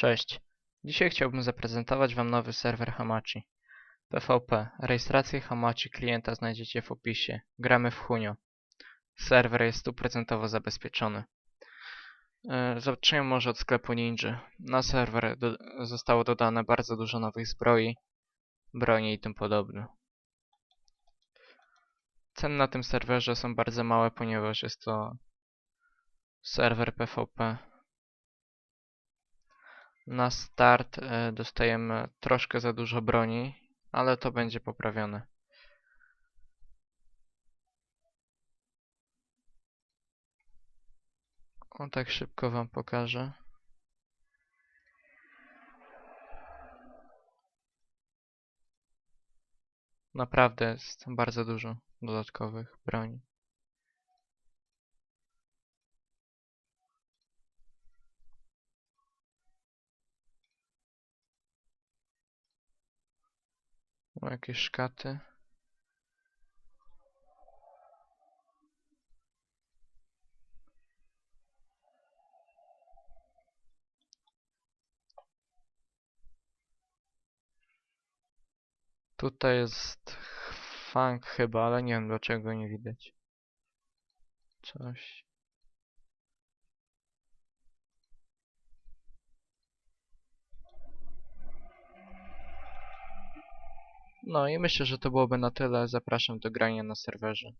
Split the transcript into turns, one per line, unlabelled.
Cześć. Dzisiaj chciałbym zaprezentować Wam nowy serwer Hamachi. PvP. Rejestrację Hamachi klienta znajdziecie w opisie. Gramy w Hunio. Serwer jest stuprocentowo zabezpieczony. E, Zaczniemy może od sklepu Ninja. Na serwer do zostało dodane bardzo dużo nowych zbroi, broni i tym podobne. Ceny na tym serwerze są bardzo małe, ponieważ jest to serwer PvP. Na start e, dostajemy troszkę za dużo broni, ale to będzie poprawione. O tak szybko wam pokażę. Naprawdę jest bardzo dużo dodatkowych broni. Jakieś szkaty. Tutaj jest funk chyba, ale nie wiem dlaczego nie widać. Coś. No i myślę, że to byłoby na tyle. Zapraszam do grania na serwerze.